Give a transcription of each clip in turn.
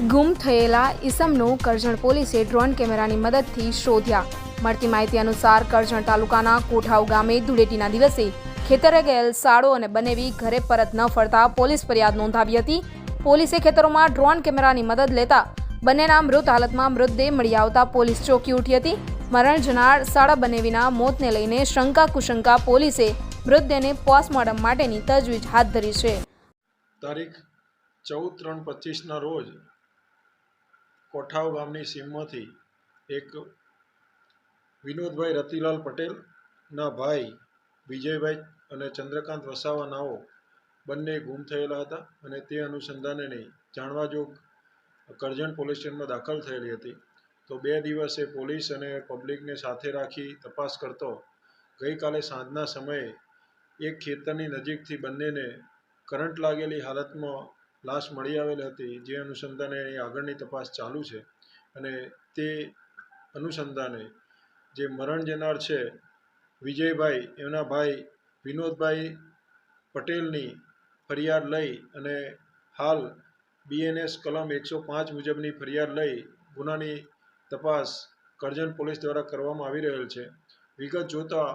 ગુમ થયેલા ઈસમનું કરજણ પોલીસે ડ્રોન કેમેરાની મદદથી શોધ્યા. મળતી માહિતી અનુસાર કરજણ તાલુકાના કોઠાવ ગામે ધૂળેટીના દિવસે ખેતરે ગયેલ સાળો અને બનેવી ઘરે પરત ન ફરતા પોલીસ ફરિયાદ નોંધાવી હતી. પોલીસે ખેતરોમાં ડ્રોન કેમેરાની મદદ લેતા બંનેના મૃત હાલતમાં મૃતદેહ મળી આવતા પોલીસ ચોંકી ઉઠી હતી. મરણ જનાર સાળા બનેવીના મોતને લઈને શંકા કુશંકા પોલીસે મૃતદેહને પોસ્ટમોર્ટમ માટેની તજવીજ હાથ ધરી છે. તારીખ ચૌદ ત્રણ પચીસના રોજ કોઠાવ ગામની સીમમાંથી એક વિનોદભાઈ રતિલાલ પટેલના ભાઈ વિજયભાઈ અને ચંદ્રકાંત વસાવા નાઓ બંને ગુમ થયેલા હતા અને તે અનુસંધાને જાણવા જોગ કરજણ પોલીસ સ્ટેશનમાં દાખલ થયેલી હતી. તો બે દિવસે પોલીસ અને પબ્લિકને સાથે રાખી તપાસ કરતો ગઈકાલે સાંજના સમયે એક ખેતરની નજીકથી બંનેને કરંટ લાગેલી હાલતમાં લાશ મળી આવેલી હતી. જે અનુસંધાને આગળની તપાસ ચાલુ છે અને તે અનુસંધાને જે મરણ જનાર છે વિજયભાઈ, એમના ભાઈ વિનોદભાઈ પટેલની ફરિયાદ લઈ અને હાલ બીએનએસ કલમ એકસો પાંચ મુજબની ફરિયાદ લઈ ગુનાની તપાસ કરજણ પોલીસ દ્વારા કરવામાં આવી રહેલ છે. વિગત જોતાં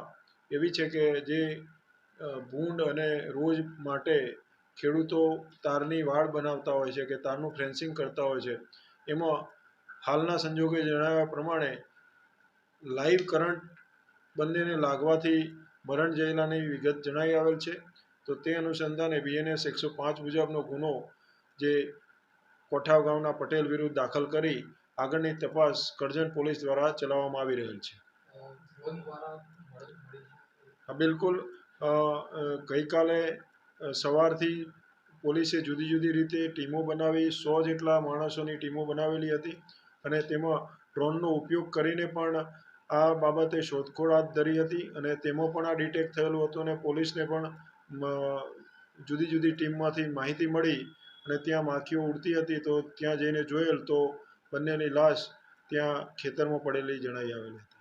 એવી છે કે જે ભૂંડ અને રોજ માટે ખેડૂતો તારની વાડ બનાવતા હોય છે કે તારનું ફેન્સિંગ કરતા હોય છે એમાં હાલના સંજોગે જણાવ્યા પ્રમાણે લાઈવ કરંટ બંનેને લાગવાથી મરણ જયેલાની વિગત જણાવી આવેલ છે. તો તે અનુસંધાને બીએનએસ એકસો પાંચ મુજબનો ગુનો જે કોઠાવ ગામના પટેલ વિરુદ્ધ દાખલ કરી આગળની તપાસ કરજણ પોલીસ દ્વારા ચલાવવામાં આવી રહેલ છે. બિલકુલ. ગઈકાલે સવારથી પોલીસે જુદી જુદી રીતે ટીમો બનાવી, સો જેટલા માણસોની ટીમો બનાવેલી હતી અને તેમાં ડ્રોનનો ઉપયોગ કરીને પણ આ બાબતે શોધખોળ હાથ ધરી હતી અને તેમાં પણ આ ડિટેક્ટ થયેલું હતું અને પોલીસને પણ જુદી જુદી ટીમમાંથી માહિતી મળી અને ત્યાં માખીઓ ઉડતી હતી તો ત્યાં જઈને જોયેલ તો બંનેની લાશ ત્યાં ખેતરમાં પડેલી જણાઈ આવેલી હતી.